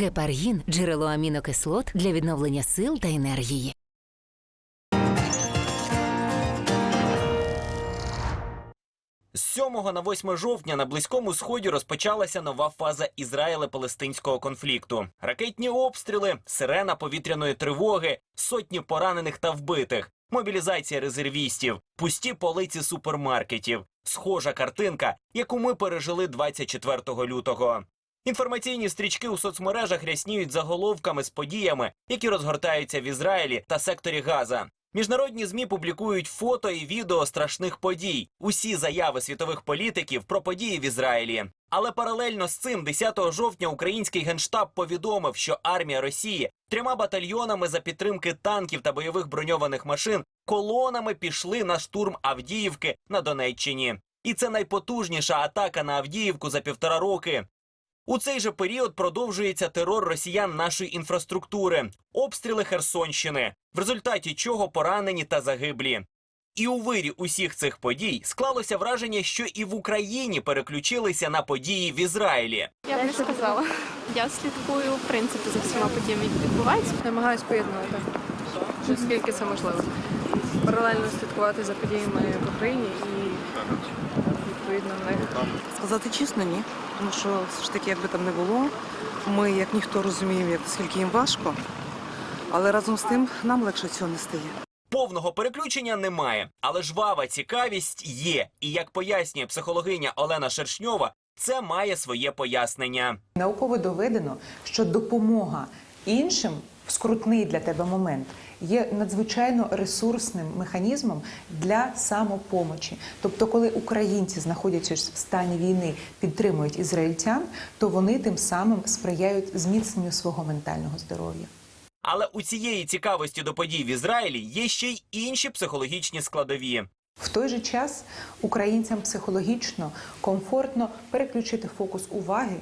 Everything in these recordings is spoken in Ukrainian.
Гепаргін джерело амінокислот для відновлення сил та енергії. З 7 на 8 жовтня на близькому сході розпочалася нова фаза Ізраїле-Палестинського конфлікту. Ракетні обстріли, сирена повітряної тривоги, сотні поранених та вбитих, мобілізація резервістів, пусті полиці супермаркетів. Схожа картинка, яку ми пережили 24 лютого. Інформаційні стрічки у соцмережах рясніють заголовками з подіями, які розгортаються в Ізраїлі та секторі Газа. Міжнародні змі публікують фото і відео страшних подій, усі заяви світових політиків про події в Ізраїлі. Але паралельно з цим, 10 жовтня, український генштаб повідомив, що армія Росії трьома батальйонами за підтримки танків та бойових броньованих машин колонами пішли на штурм Авдіївки на Донеччині. І це найпотужніша атака на Авдіївку за півтора роки. У цей же період продовжується терор росіян нашої інфраструктури, обстріли Херсонщини, в результаті чого поранені та загиблі. І у вирі усіх цих подій склалося враження, що і в Україні переключилися на події в Ізраїлі. Я б не сказала. Я слідкую в принципі за всіма подіями, які відбуваються. Намагаюсь поєднувати, наскільки це можливо. Паралельно слідкувати за подіями в Україні і відповідно в них. Сказати чесно, ні. Тому що все ж таки, як би там не було, ми як ніхто розуміємо, як наскільки їм важко, але разом з тим нам легше цього не стає. Повного переключення немає, але жвава цікавість є. І як пояснює психологиня Олена Шершньова, це має своє пояснення. Науково доведено, що допомога іншим скрутний для тебе момент є надзвичайно ресурсним механізмом для самопомочі. Тобто, коли українці, знаходячись в стані війни, підтримують ізраїльтян, то вони тим самим сприяють зміцненню свого ментального здоров'я. Але у цієї цікавості до подій в Ізраїлі є ще й інші психологічні складові. В той же час українцям психологічно комфортно переключити фокус уваги,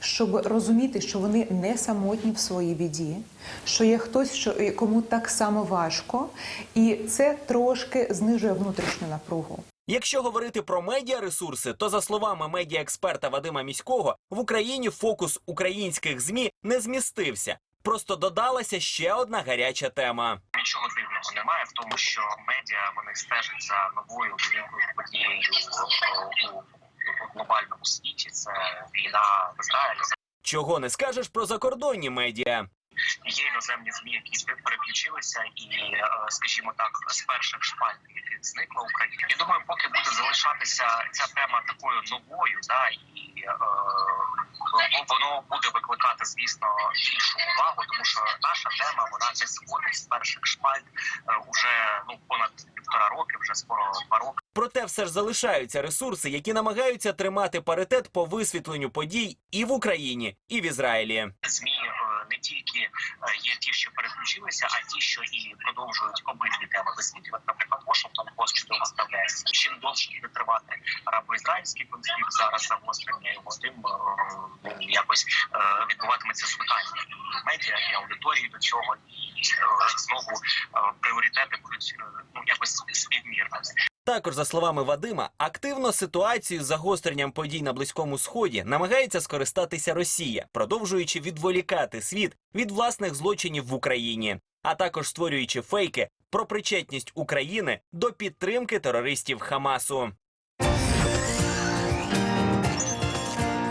щоб розуміти, що вони не самотні в своїй біді, що є хтось, що кому так само важко, і це трошки знижує внутрішню напругу. Якщо говорити про медіаресурси, то за словами медіаексперта Вадима Міського, в Україні фокус українських змі не змістився. Просто додалася ще одна гаряча тема. Нічого дивного немає в тому, що медіа вони стежать за новою великою подією е, у глобальному світі. Це війна в Ізраїлі. Чого не скажеш про закордонні медіа? Є іноземні змі, які переключилися, і е, скажімо так, з перших шпальт, зникла Україна. Я думаю, поки буде залишатися ця тема такою новою, да і е, воно буде викликати, звісно, більшу увагу, тому що наша тема вона не сходить з перших шпальт е, уже ну понад півтора роки, вже скоро два роки. Проте все ж залишаються ресурси, які намагаються тримати паритет по висвітленню подій і в Україні, і в Ізраїлі. змі е, не тільки е, є ті, що переключилися, а ті, що і продовжують обидві теми висвітлювати. Наприклад, Washington Post чудово справляється. Чим довше буде тривати арабо-ізраїльський конфлікт зараз загострення його, тим якось е, відбуватиметься звикання медіа, і аудиторії до цього, е, знову е, пріоритети будуть ну якось співмірними. Також, за словами Вадима, активно ситуацію з загостренням подій на Близькому Сході намагається скористатися Росія, продовжуючи відволікати світ від власних злочинів в Україні, а також створюючи фейки про причетність України до підтримки терористів Хамасу.